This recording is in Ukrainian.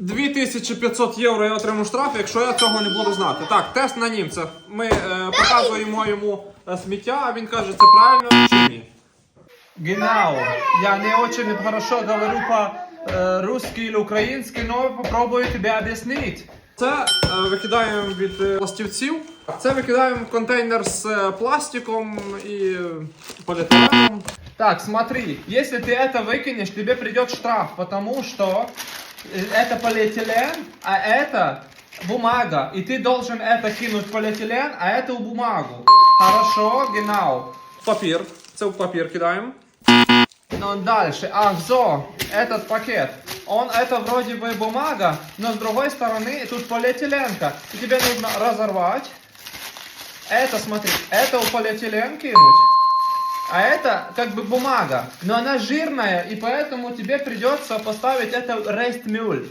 2500 євро я отримаю штраф, якщо я цього не буду знати. Так, тест на німця. Ми е, показуємо йому е, сміття, а він каже, це правильно чи ні. Genau. Я не очень хорошо говорю по-русски или українськи, но попробую тебе об'яснити. Це е, викидаємо від е, пластівців. Це викидаємо в контейнер з е, пластиком і е, поліетиленом. Так, смотри, если ты это выкинешь, тебе придет штраф, потому что э, это полиэтилен, а это бумага. И ты должен это кинуть в полиэтилен, а это в бумагу. Хорошо, genau. Папір. Це в папір кидаємо. Ну, дальше. Ах, зо, этот пакет. Он, это вроде бы бумага, но с другой стороны тут полиэтиленка. И тебе нужно разорвать. Это, смотри, это в полиэтилен кинуть. А это как бы бумага, но она жирная, и поэтому тебе придется поставить это рестмюль.